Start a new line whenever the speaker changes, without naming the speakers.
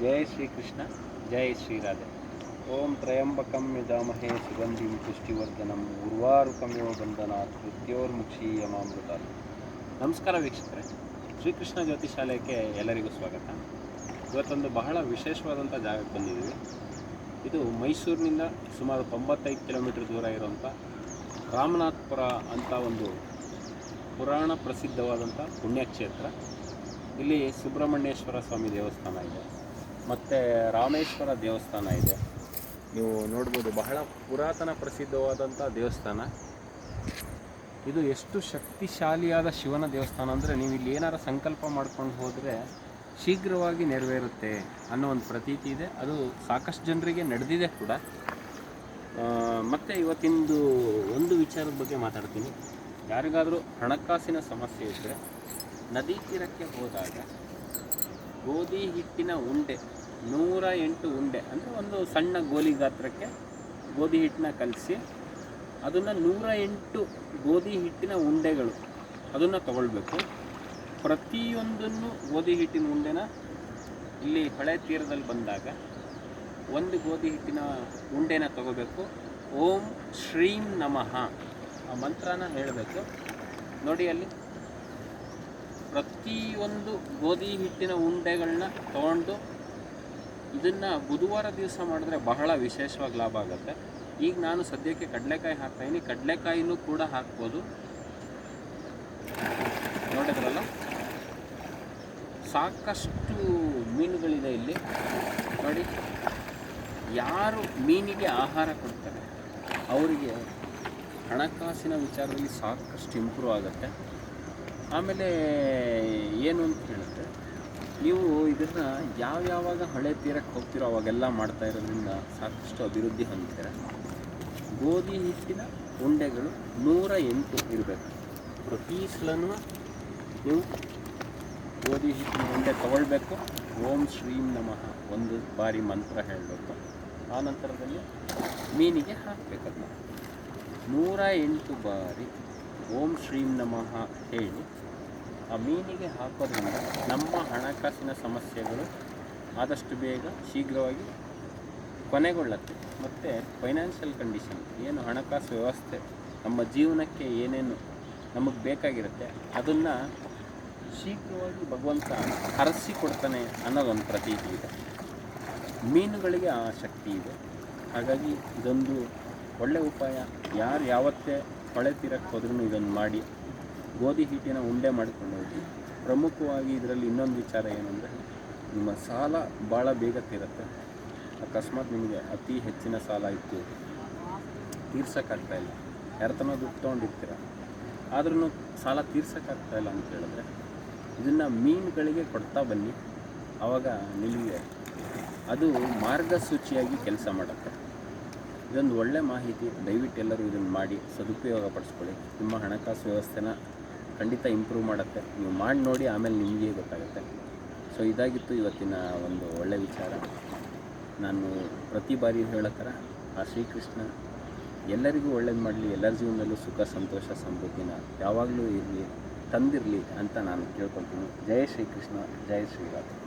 ಜೈ ಶ್ರೀಕೃಷ್ಣ ಶ್ರೀ ಶ್ರೀರಾಧೆ. ಓಂ ತ್ರಯಂಬಕಂ ಯಜಾಮಹೇ ಸುಗಂಧಿಂ ಪುಷ್ಟಿವರ್ಧನಂ ಉರ್ವಾರುಕಮ್ಯೋ ಬಂಧನಾಥ್ ಕೃತ್ಯೋರ್ಮುಕ್ಷೀಯಮಾಮೃತ ನಮಸ್ಕಾರ ವೀಕ್ಷಕರೇ ಶ್ರೀಕೃಷ್ಣ ಜ್ಯೋತಿ ಶಾಲೆಗೆ ಎಲ್ಲರಿಗೂ ಸ್ವಾಗತ. ಇವತ್ತೊಂದು ಬಹಳ ವಿಶೇಷವಾದಂಥ ಜಾಗಕ್ಕೆ ಬಂದಿದ್ದೀವಿ. ಇದು ಮೈಸೂರಿನಿಂದ ಸುಮಾರು ತೊಂಬತ್ತೈದು ಕಿಲೋಮೀಟರ್ ದೂರ ಇರುವಂಥ ರಾಮನಾಥ್ಪುರ ಅಂತ ಒಂದು ಪುರಾಣ ಪ್ರಸಿದ್ಧವಾದಂಥ ಪುಣ್ಯಕ್ಷೇತ್ರ. ಇಲ್ಲಿ ಸುಬ್ರಹ್ಮಣ್ಯೇಶ್ವರ ಸ್ವಾಮಿ ದೇವಸ್ಥಾನ ಇದೆ. ಮತ್ತು ರಾಮೇಶ್ವರ ದೇವಸ್ಥಾನ ಇದೆ. ನೀವು ನೋಡ್ಬೋದು, ಬಹಳ ಪುರಾತನ ಪ್ರಸಿದ್ಧವಾದಂಥ ದೇವಸ್ಥಾನ. ಇದು ಎಷ್ಟು ಶಕ್ತಿಶಾಲಿಯಾದ ಶಿವನ ದೇವಸ್ಥಾನ ಅಂದರೆ ನೀವು ಇಲ್ಲಿ ಏನಾರ ಸಂಕಲ್ಪ ಮಾಡ್ಕೊಂಡು ಹೋದರೆ ಶೀಘ್ರವಾಗಿ ನೆರವೇರುತ್ತೆ ಅನ್ನೋ ಒಂದು ಪ್ರತೀತಿ ಇದೆ. ಅದು ಸಾಕಷ್ಟು ಜನರಿಗೆ ನಡೆದಿದೆ ಕೂಡ. ಮತ್ತು ಇವತ್ತಿಂದು ಒಂದು ವಿಚಾರದ ಬಗ್ಗೆ ಮಾತಾಡ್ತೀನಿ. ಯಾರಿಗಾದರೂ ಹಣಕಾಸಿನ ಸಮಸ್ಯೆ ಇದ್ದರೆ ನದಿ ತೀರಕ್ಕೆ ಹೋದಾಗ ಗೋಧಿ ಹಿಟ್ಟಿನ ಉಂಡೆ, ನೂರ ಎಂಟು ಉಂಡೆ, ಅಂದರೆ ಒಂದು ಸಣ್ಣ ಗೋಲಿ ಗಾತ್ರಕ್ಕೆ ಗೋಧಿ ಹಿಟ್ಟನ್ನ ಕಲಸಿ ಅದನ್ನು ನೂರ ಎಂಟು ಗೋಧಿ ಹಿಟ್ಟಿನ ಉಂಡೆಗಳು ಅದನ್ನು ತಗೊಳ್ಬೇಕು. ಪ್ರತಿಯೊಂದನ್ನು ಗೋಧಿ ಹಿಟ್ಟಿನ ಉಂಡೆನ ಇಲ್ಲಿ ಹಳೆ ತೀರದಲ್ಲಿ ಬಂದಾಗ ಒಂದು ಗೋಧಿ ಹಿಟ್ಟಿನ ಉಂಡೆನ ತಗೋಬೇಕು. ಓಂ ಶ್ರೀಂ ನಮಃ ಆ ಮಂತ್ರನ ಹೇಳಬೇಕು. ನೋಡಿ ಅಲ್ಲಿ ಪ್ರತಿಯೊಂದು ಗೋಧಿ ಹಿಟ್ಟಿನ ಉಂಡೆಗಳನ್ನ ತಗೊಂಡು ಇದನ್ನು ಬುಧವಾರ ದಿವಸ ಮಾಡಿದ್ರೆ ಬಹಳ ವಿಶೇಷವಾಗಿ ಲಾಭ ಆಗುತ್ತೆ. ಈಗ ನಾನು ಸದ್ಯಕ್ಕೆ ಕಡಲೆಕಾಯಿ ಹಾಕ್ತಾಯಿನಿ ಕಡಲೆಕಾಯಿನೂ ಕೂಡ ಹಾಕ್ಬೋದು. ನೋಡಿದ್ರಲ್ಲ? ಸಾಕಷ್ಟು ಮೀನುಗಳಿದೆ ಇಲ್ಲಿ. ನೋಡಿ, ಯಾರು ಮೀನಿಗೆ ಆಹಾರ ಕೊಡ್ತಾರೆ, ಅವರಿಗೆ ಹಣಕಾಸಿನ ವಿಚಾರದಲ್ಲಿ ಸಾಕಷ್ಟು ಇಂಪ್ರೂವ್ ಆಗುತ್ತೆ. ಆಮೇಲೆ ಏನು ಅಂತ ಹೇಳಿದ್ರೆ, ನೀವು ಇದನ್ನು ಯಾವ್ಯಾವಾಗ ಹಳೆ ತೀರಕ್ಕೆ ಹೋಗ್ತಿರೋ ಅವಾಗೆಲ್ಲ ಮಾಡ್ತಾ ಇರೋದ್ರಿಂದ ಸಾಕಷ್ಟು ಅಭಿವೃದ್ಧಿ ಹೊಂದಿದ್ದಾರೆ ಗೋಧಿ ಹಿಟ್ಟಿನ ಉಂಡೆಗಳು ನೂರ ಎಂಟು ಇರಬೇಕು. ಪ್ರತಿ ಸಲನೂ ನೀವು ಗೋಧಿ ಹಿಟ್ಟಿನ ಉಂಡೆ ತಗೊಳ್ಬೇಕು. ಓಂ ಶ್ರೀಂ ನಮಃ ಒಂದು ಬಾರಿ ಮಂತ್ರ ಹೇಳಬೇಕು. ಆ ನಂತರದಲ್ಲಿ ಮೀನಿಗೆ ಹಾಕಬೇಕದನ್ನ ನೂರ ಎಂಟು ಬಾರಿ ಓಂ ಶ್ರೀಂ ನಮಃ ಹೇಳಿ ಆ ಮೀನಿಗೆ ಹಾಕೋದ್ರಿಂದ ನಮ್ಮ ಹಣಕಾಸಿನ ಸಮಸ್ಯೆಗಳು ಆದಷ್ಟು ಬೇಗ ಶೀಘ್ರವಾಗಿ ಕೊನೆಗೊಳ್ಳುತ್ತೆ. ಮತ್ತು ಫೈನಾನ್ಷಿಯಲ್ ಕಂಡೀಷನ್, ಏನು ಹಣಕಾಸು ವ್ಯವಸ್ಥೆ, ನಮ್ಮ ಜೀವನಕ್ಕೆ ಏನೇನು ನಮಗೆ ಬೇಕಾಗಿರುತ್ತೆ, ಅದನ್ನು ಶೀಘ್ರವಾಗಿ ಭಗವಂತ ಹರಸಿಕೊಡ್ತಾನೆ ಅನ್ನೋದೊಂದು ಪ್ರತೀತಿ ಇದೆ. ಮೀನುಗಳಿಗೆ ಆ ಶಕ್ತಿ ಇದೆ. ಹಾಗಾಗಿ ಇದೊಂದು ಒಳ್ಳೆಯ ಉಪಾಯ. ಯಾರು ಯಾವತ್ತೇ ಹೊಳೆ ತೀರಕ್ಕೆ ಹೋದ್ರೂ ಇದನ್ನು ಮಾಡಿ. ಗೋಧಿ ಹಿಟ್ಟಿನ ಉಂಡೆ ಮಾಡಿಕೊಂಡು ಹೋಗಿ, ಪ್ರಮುಖವಾಗಿ ಇದರಲ್ಲಿ ಇನ್ನೊಂದು ವಿಚಾರ ಏನಂದರೆ, ನಿಮ್ಮ ಸಾಲ ಭಾಳ ಬೇಗ ತೀರುತ್ತೆ. ಅಕಸ್ಮಾತ್ ನಿಮಗೆ ಅತಿ ಹೆಚ್ಚಿನ ಸಾಲ ಇತ್ತು. ತೀರ್ಸೋಕ್ಕಾಗ್ತಾ ಇಲ್ಲ. ಯಾರತನ ದುಡ್ಡು ತೊಗೊಂಡಿರ್ತೀರ? ಆದ್ರೂ ಸಾಲ ತೀರ್ಸೋಕ್ಕಾಗ್ತಾ ಇಲ್ಲ ಅಂತ ಹೇಳಿದ್ರೆ, ಇದನ್ನು ಮೀನುಗಳಿಗೆ ಕೊಡ್ತಾ ಬನ್ನಿ. ಆವಾಗ ನಿಮಗೆ ಅದು ಮಾರ್ಗಸೂಚಿಯಾಗಿ ಕೆಲಸ ಮಾಡುತ್ತೆ. ಇದೊಂದು ಒಳ್ಳೆ ಮಾಹಿತಿ. ದಯವಿಟ್ಟು ಎಲ್ಲರೂ ಇದನ್ನು ಮಾಡಿ ಸದುಪಯೋಗ ಪಡಿಸ್ಕೊಳ್ಳಿ ನಿಮ್ಮ ಹಣಕಾಸು ವ್ಯವಸ್ಥೆನ ಖಂಡಿತ ಇಂಪ್ರೂವ್ ಮಾಡುತ್ತೆ. ನೀವು ಮಾಡಿ ನೋಡಿ ಆಮೇಲೆ ನಿಮಗೆ ಗೊತ್ತಾಗುತ್ತೆ. ಸೊ ಇದಾಗಿತ್ತು ಇವತ್ತಿನ ಒಂದು ಒಳ್ಳೆಯ ವಿಚಾರ. ನಾನು ಪ್ರತಿ ಬಾರಿ ಹೇಳೋ ಥರ ಆ ಶ್ರೀಕೃಷ್ಣ ಎಲ್ಲರಿಗೂ ಒಳ್ಳೇದು ಮಾಡಲಿ, ಎಲ್ಲರ ಜೀವನದಲ್ಲೂ ಸುಖ, ಸಂತೋಷ, ಸಮೃದ್ಧಿನ ಯಾವಾಗಲೂ ಇರಲಿ, ತಂದಿರಲಿ ಅಂತ ನಾನು ಕೇಳ್ಕೊಳ್ತೀನಿ. ಜಯ ಶ್ರೀಕೃಷ್ಣ, ಜಯ ಶ್ರೀರಾಮ್.